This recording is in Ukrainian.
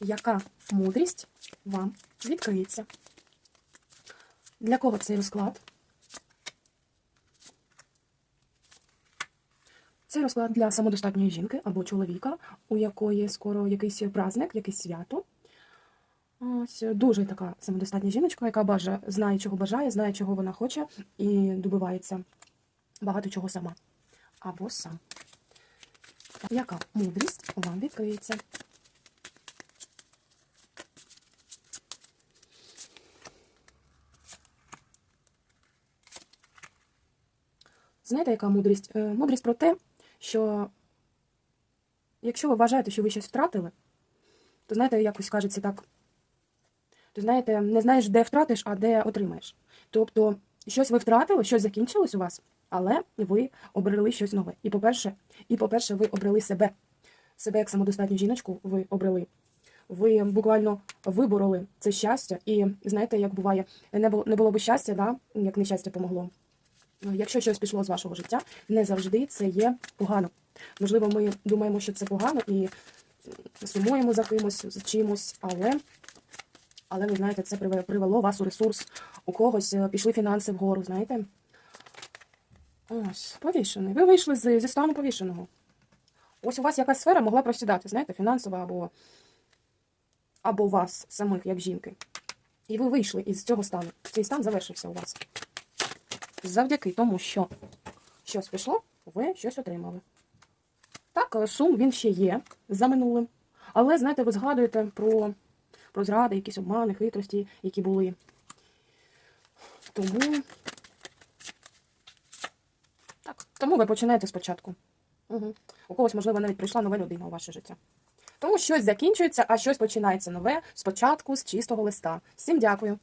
яка мудрість вам відкриється. Для кого цей розклад? Цей розклад для самодостатньої жінки або чоловіка, у якої скоро якийсь праздник, якесь свято. Ось дуже така самодостатня жіночка, яка бажає, знає, чого бажає, знає, чого вона хоче, і добивається багато чого сама. Або сам. Яка мудрість вам відкриється? Знаєте, яка мудрість? Е, Мудрість про те, що якщо ви вважаєте, що ви щось втратили, то знаєте, якось кажеться так. То знаєте, не знаєш, де втратиш, а де отримаєш. Тобто, щось ви втратили, щось закінчилось у вас, але ви обрали щось нове. І по-перше, і по-перше, ви обрали себе. Себе як самодостатню жіночку ви обрали. Ви буквально вибороли це щастя, і знаєте, як буває, не було не було б щастя, да, як нещастя помогло. Якщо щось пішло з вашого життя, не завжди це є погано. Можливо, ми думаємо, що це погано і сумуємо за кимось, за чимось, але, але ви знаєте, це привело вас у ресурс. У когось е, пішли фінанси вгору, знаєте. Ось, повішений. Ви вийшли зі стану повішеного. Ось у вас якась сфера могла просідати, знаєте, фінансова або, або вас самих, як жінки. І ви вийшли із цього стану. Цей стан завершився у вас. Завдяки тому, що щось пішло, ви щось отримали. Так, е, сум він ще є за минулим. Але, знаєте, ви згадуєте про, про зради, якісь обмани, хитрості, які були. Тому. Так, тому ви починаєте спочатку. Угу. У когось, можливо, навіть прийшла нова людина у ваше життя. Тому щось закінчується, а щось починається нове спочатку з чистого листа. Всім дякую.